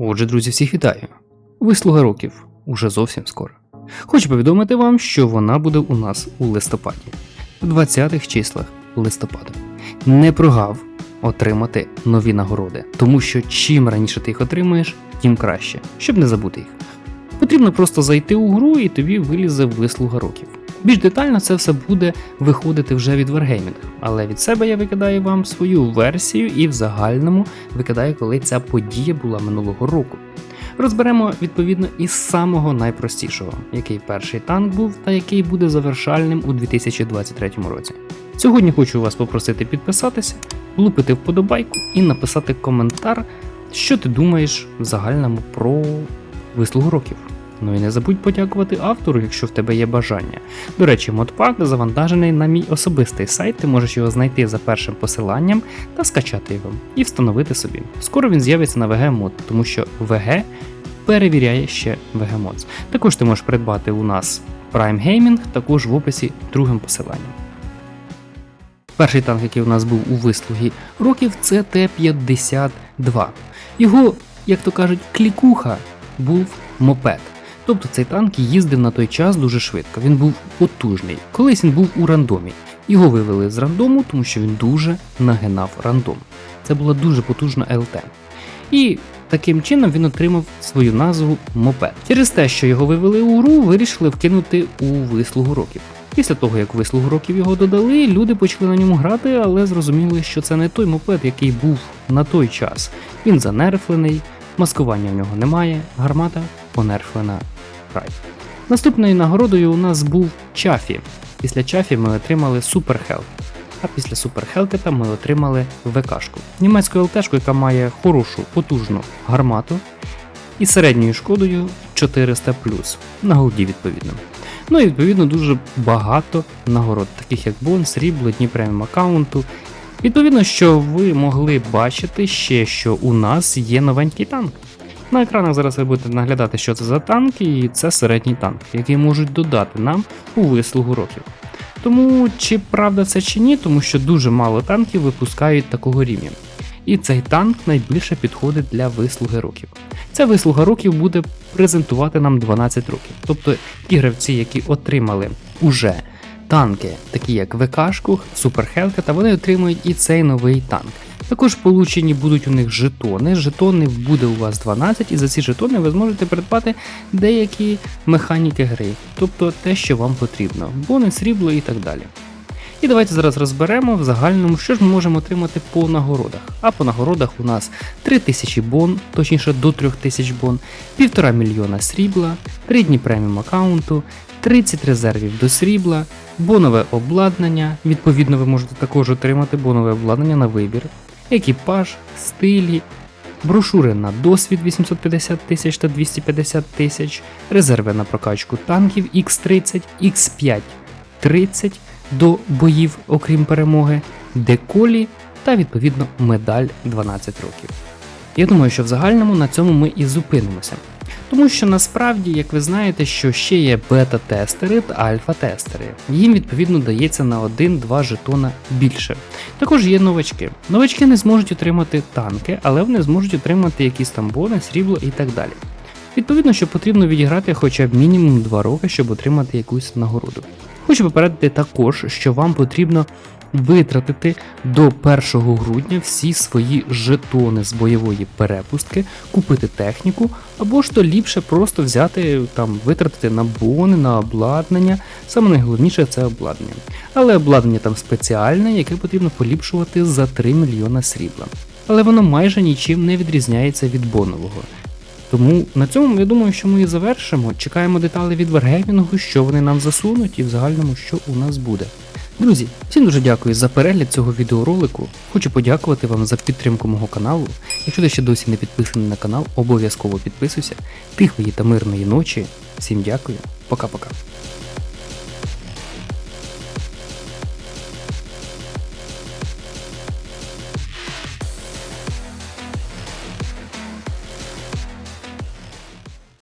Отже, друзі, всіх вітаю. Вислуга років уже зовсім скоро. Хочу повідомити вам, що вона буде у нас у листопаді, в 20-х числах листопада. Не прогав отримати нові нагороди, тому що чим раніше ти їх отримаєш, тим краще, щоб не забути їх. Потрібно просто зайти у гру і тобі вилізе вислуга років. Більш детально це все буде виходити вже від Wargaming, але від себе я викидаю вам свою версію і в загальному викидаю, коли ця подія була минулого року. Розберемо відповідно із самого найпростішого, який перший танк був та який буде завершальним у 2023 році. Сьогодні хочу вас попросити підписатися, влупити вподобайку і написати коментар, що ти думаєш в загальному про вислугу років. Ну і не забудь подякувати автору, якщо в тебе є бажання. До речі, модпак завантажений на мій особистий сайт, ти можеш його знайти за першим посиланням та скачати його і встановити собі. Скоро він з'явиться на VG Mod, тому що VG перевіряє ще VG Mods. Також ти можеш придбати у нас Prime Gaming, також в описі другим посиланням. Перший танк, який у нас був у вислугі років, це Т-52. Його, як то кажуть, клікуха був мопед. Тобто цей танк їздив на той час дуже швидко. Він був потужний. Колись він був у рандомі. Його вивели з рандому, тому що він дуже нагинав рандом. Це була дуже потужна ЛТ. І таким чином він отримав свою назву мопед. Через те, що його вивели у гру, вирішили вкинути у вислугу років. Після того, як вислугу років його додали, люди почали на ньому грати, але зрозуміли, що це не той мопед, який був на той час. Він занерфлений, маскування в нього немає, гармата понерфлена край. Наступною нагородою у нас був Чафі. Після Чафі ми отримали Super А після Hellcat ми отримали ВКшку. Німецьку ЛТшку, яка має хорошу, потужну гармату і середньою шкодою 400 на голді відповідно. Ну і відповідно дуже багато нагород, таких як Бон, Срібло, Дні преміум аккаунту. Відповідно, що ви могли бачити ще, що у нас є новенький танк. На екранах зараз ви будете наглядати, що це за танк, і це середній танк, який можуть додати нам у вислугу років. Тому чи правда це чи ні, тому що дуже мало танків випускають такого рівня. І цей танк найбільше підходить для вислуги років. Ця вислуга років буде презентувати нам 12 років. Тобто ті гравці, які отримали уже танки, такі як ВКшку, Суперхелка, та вони отримують і цей новий танк. Також получені будуть у них жетони. Жетони буде у вас 12, і за ці жетони ви зможете придбати деякі механіки гри, тобто те, що вам потрібно, бони, срібло і так далі. І давайте зараз розберемо в загальному, що ж ми можемо отримати по нагородах. А по нагородах у нас 3000 бон, точніше до 3000 бон, 1,5 мільйона срібла, 3 дні преміум аккаунту, 30 резервів до срібла, бонове обладнання. Відповідно, ви можете також отримати бонове обладнання на вибір, екіпаж, стилі, брошури на досвід 850 тисяч та 250 тисяч, резерви на прокачку танків X30, X5 30 до боїв, окрім перемоги, деколі та відповідно медаль 12 років. Я думаю, що в загальному на цьому ми і зупинимося. Тому що насправді, як ви знаєте, що ще є бета-тестери та альфа-тестери. Їм відповідно дається на 1-2 жетона більше. Також є новачки. Новачки не зможуть отримати танки, але вони зможуть отримати якісь там бони, срібло і так далі. Відповідно, що потрібно відіграти хоча б мінімум 2 роки, щоб отримати якусь нагороду. Хочу попередити також, що вам потрібно витратити до 1 грудня всі свої жетони з бойової перепустки, купити техніку, або ж то ліпше просто взяти там, витратити на бони, на обладнання. Саме найголовніше це обладнання. Але обладнання там спеціальне, яке потрібно поліпшувати за 3 мільйона срібла. Але воно майже нічим не відрізняється від бонового. Тому на цьому я думаю, що ми і завершимо. Чекаємо деталі від Wargaming, що вони нам засунуть і в загальному, що у нас буде. Друзі, всім дуже дякую за перегляд цього відеоролику. Хочу подякувати вам за підтримку мого каналу. Якщо ти ще досі не підписаний на канал, обов'язково підписуйся. Тихої та мирної ночі. Всім дякую, пока-пока.